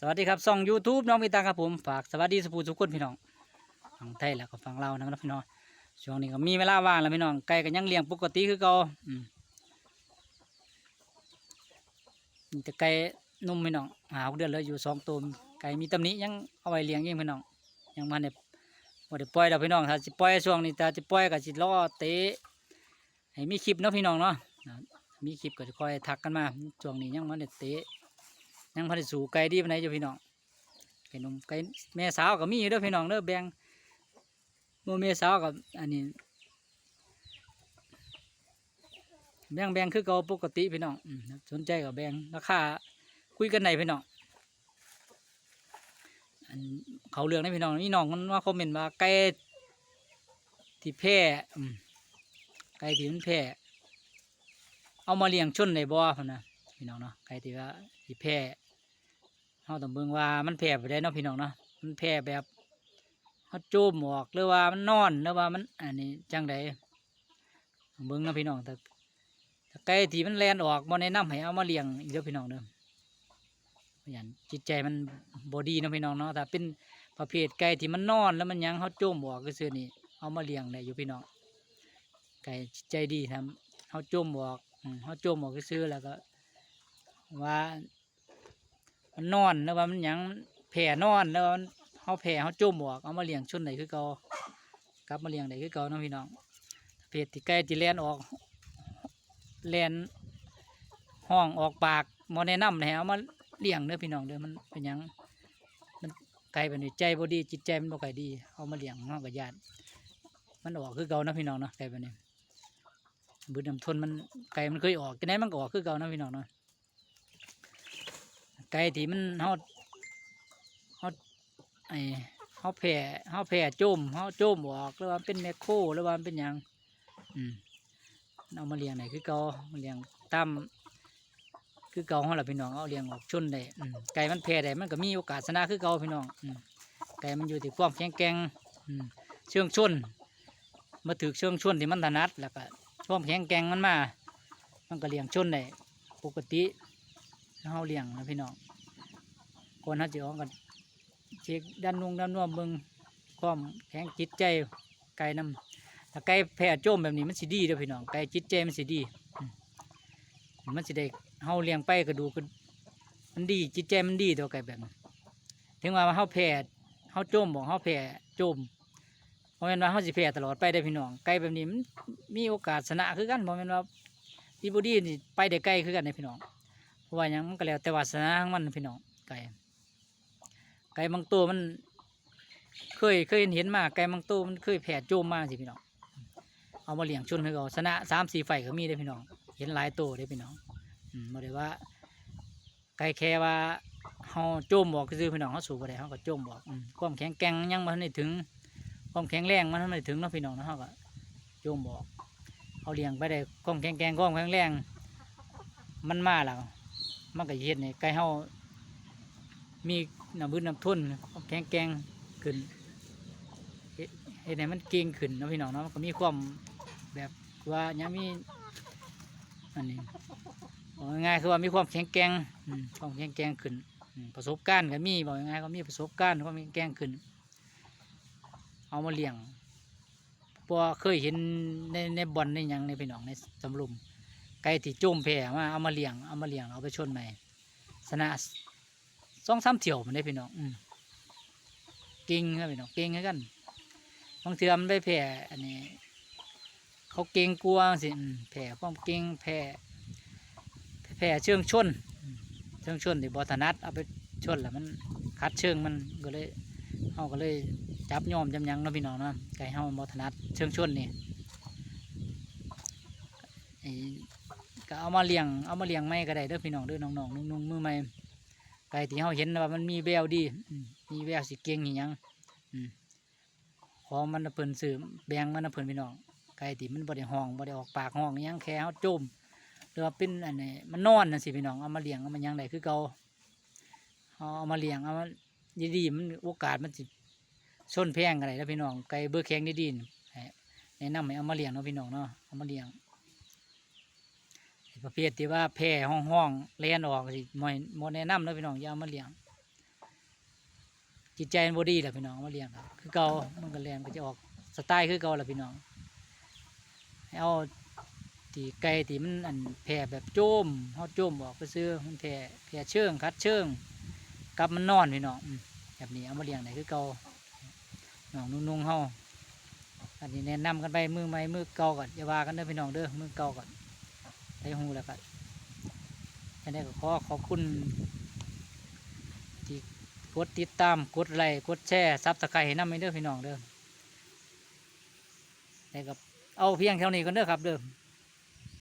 สวัสดีครับช่อง YouTube น้องมีตังครับผมฝากสวัสดีสุภูทุกคนพี่น้องฟังไทยแล้วก็ฟังเรานะครับพี่น้องช่วงนี้ก็มีเวลาว่างแล้วพี่น้องไก่ก็ยังเลี้ยงปกติคือเก่าอืมมีแต่ไก่นุ่มพี่น้องหาหกเดือนแล้วอยู่สองตัวไก่มีตำหนิยังเอาไว้เลี้ยงเองพี่น้องยังมาเนี่ยบ่ได้ปล่อยดอกพี่น้องถ้าสิปล่อยช่วงนี้ถ้าสิปล่อยก็สิรอเตะให้มีคลิปเนาะพี่น้องเนาะมีคลิปก็จะคอยทักกันมาช่วงนี้ยังมาเนี่ยเตะ ยังพันธุ์สูไก่ดีปานไหนอยู่พี่น้องไก่นมไก่แม่สาวก็มีอยู่เด้อพี่น้องเด้อแบ่งโมแม่สาวกับอันนี้แบ่งแบ่งคือเก่าปกติพี่น้องสนใจกับแบ่งราคาคุยกันในพี่น้องอันเขาเรื่องนะพี่น้องนี่น้องมันว่าคอมเมนต์ว่าไก่ที่แพร่ไก่ที่มันแพร่เอามาเลี้ยงชนในบ่อพนนะพี่น้องเนาะไก่ที่ว่าที่แพร่ เขาต้องเบิ่งว่ามันแพร่ไปได้เนาะพี่น้องเนาะมันแพร่แบบเขาโจมอกหรือว่ามันนอนหรือว่ามันอันนี้จังใดต้องเบิ่งนะพี่น้องแต่แต่ไก่ที่มันแลนออกบ่แนะนำให้เอามาเลี้ยงอีกเด้อพี่น้องเด้ออย่างจิตใจมันบอดีนะพี่น้องเนาะถ้าเป็นประเภทไก่ที่มันนอนแล้วมันยังเขาโจมอกก็คือนี่เอามาเลี้ยงได้อยู่พี่น้องไก่จิตใจดีทำเขาจมออกอืมเขาโจมออกก็ซื้อแล้วก็ว่า มันนอนแล้วว่ามันหยังแผ่นอนแล้วมันเขาแผ่เขาจุ่มออกเอามาเลี้ยงชุนไหนคือเก่ากลับมาเลี้ยงไหนคือเก่าเนาะพี่น้องเพจที่ใกล้ที่แลนออกแลนห้องออกปากมอแนะนำนะเอามาเลี้ยงเด้อพี่น้องเด้อมันเป็นหยังมันไกลไปหน่อยใจบ่ดีจิตใจมันบ่ไกลดีเอามาเลี้ยงห้องกับญาติมันออกคือเก่านะพี่น้องเนาะไกลไปนี่บืดน้ำทนมันไก่มันเคยออกจะไหนมันก็ออกคือเก่านะพี่น้องเนาะ ไก่ที่มันเฮาเฮาไอเฮาแผ่เฮาแผ่โจมเฮาโจมออกหรือว่ามันเป็นแมคโครหรือว่ามันเป็นหยังอืมเอามาเลี้ยงไหนคือเกามาเลี้ยงตามคือเก่าเฮาล่ะพี่น้องเอาเลี้ยงออกชนได้ไก่มันแผ่ได้มันก็มีโอกาสชนะคือเกาพี่น้องอืมไก่มันอยู่ที่ความแข็งแกร่งเชื่องชนมาถึกเชื่องชนที่มันถนัดแล้วก็ความแข็งแกร่งมันมา มันก็เลี้ยงชนได้ปกติ เฮาเลี้ยงนะพี่น้องคนเฮาจะออกกันเช็คด้านนวงด้านนวมเบิ่งความแข็งจิตใจไก่นำถ้าไก่แผ่โจมแบบนี้มันสิดีเด้อพี่น้องไก่จิตใจมันสิดี มันสิได้เฮาเลี้ยงไปก็ดูก็มันดีจิตใจมันดีตัวไก่แบบนั้ถึงว่าเฮาแผ่เฮาโจมบอกเฮาแผ่โจมเพราะแม่นว่าเฮาสิแผ่ตลอดไปได้อพี่น้องไก่แบบนี้มันมีโอกาสชนะคือกันเพราะแม่นว่าดีบดีนี่ไปได้ไกลคือกันในพี่น้อง เพราะว่ายังมันก็แล้วแต่วาสนาของมันพี่น้องไก่ไก่บางตัวมันเคยเคยเห็นมาไก่บางตัวมันเคยแผ่โจมมาสิพี่น้องเอามาเลี้ยงชนให้เขาชนะสามสี่ไฟก็มีได้พี่น้อง เห็นหลายตัวได้พี่น้องมบ่ได้ว่าไก่แค่ว่าเฮาโจมบอกคือพี่น้องเฮาสูบบ่ได้เฮาก็โจมบอกความแข็งแกร่งยังบ่ทันได้ถึง ความแข็งแรงมันได้ถึงเนาะพี่น้องนะเฮาก็โจมบอกเอาเลี้ยงไปได้ความแข็งแกร่งความแข็งแรงมันมาแล้ว มันก็เฮ็ดให้ไก่เฮามีน้ำบึ้นน้ำทุนแข็งแกร่งขึ้นเฮ็ดเฮ็ดให้มันเก่งขึ้นนะพี่น้องเนาะมันก็มีความแบบว่ายังมีอันนี้ง่ายคือว่ามีความแข็งแกร่งอืมความแข็งแกร่งขึ้นประสบการณ์ก็มีบอกง่ายก็มีประสบการณ์ความแข็งแกร่งขึ้น เอามาเลี้ยงพราะว่าเคยเห็นในในบ่อนในยังในพี่น้องในสำรุม ไก่ที่จุ่มแผ่มาเอามาเลี้ยงเอามาเลี้ยงเอาไปชนใหม่ชนะสองสามเที่ยวมันได้พี่น้องอืมเก่งครับพี่น้องเก่งคือกันบางเทื่อมันไปแผ่อันนี้ เขาเก่งกลัวสิแผ่ความเก่งแผ่แผ่เชิงชนอืมเชิงชนที่บอถนัดเอาไปชนแล้วมันคัดเชิงมันก็เลยเขาก็เลยจับยอมจำยังเนาะพี่น้องเนาะไก่เฮาบอถนัดเชิงชนนี่ ก็เอามาเลี้ยงเอามาเลี้ยงไม่ก็ได้เด้อพี่น้องเด้อน้องๆนุ่งๆมือใหม่ไก่ที่เขาเห็นว่ามันมีแววดีมีแววสิเก่งอหยังอืมของมันเพิ่นซื้อแบงมันเพิ่นพี่น้องไก่ที่มันบ่ได้ห้องบ่ได้ออกปากห้องอิหยังแค่เฮาจมหรือว่าเป็นอันนี้มันนอนน่ะสิพี่น้องเอามาเลี้ยงเอามาหยังได้คือเก่าเอามาเลี้ยงเอามาดีๆมันโอกาสมันสิชนแพงกันได้แล้วพี่น้องไก่เบอร์แข็งดีๆนี่ให้แนะนำให้เอามาเลี้ยงเนาะพี่น้องเนาะเอามาเลี้ยง ประเภทที่ว่าแพร่ห้องห้องเลียนออกสิมอยมแนะนำเลยพี่น้องอย่ามาเลี้ยง จิตใจมันบดีแหละพี่น้องมาเลี้ยงครับคือเก่ามันก็เลี้ยงก็จะออกสไตล์คือเก่าแหละพี่น้องเอาตีไก่ตีมันอันแผ่แบบโจมเฮาโจมออกไปซื้อมันแผ่แผ่เชิงคัดเชิงกลับมันนอนพี่น้องแบบนี้เอามาเลี้ยงได้คือเก่าน้องนุ่งๆเฮาอันนี้แนะนำกันไปมือใหม่มือเก่าก่อนอย่าว่ากันเด้อพี่น้องเด้อมือเก่าก่อน ได้หูแล้วก็อันนี้ก็ขอขอบคุณที่กดติดตามกดไลค์กดแชร์ซับสไครต์ให้นำไม่เด้อพี่น้องเด้อแล้วก็เอาเพียงเท่านี้ก่อนเด้อครับเด้อ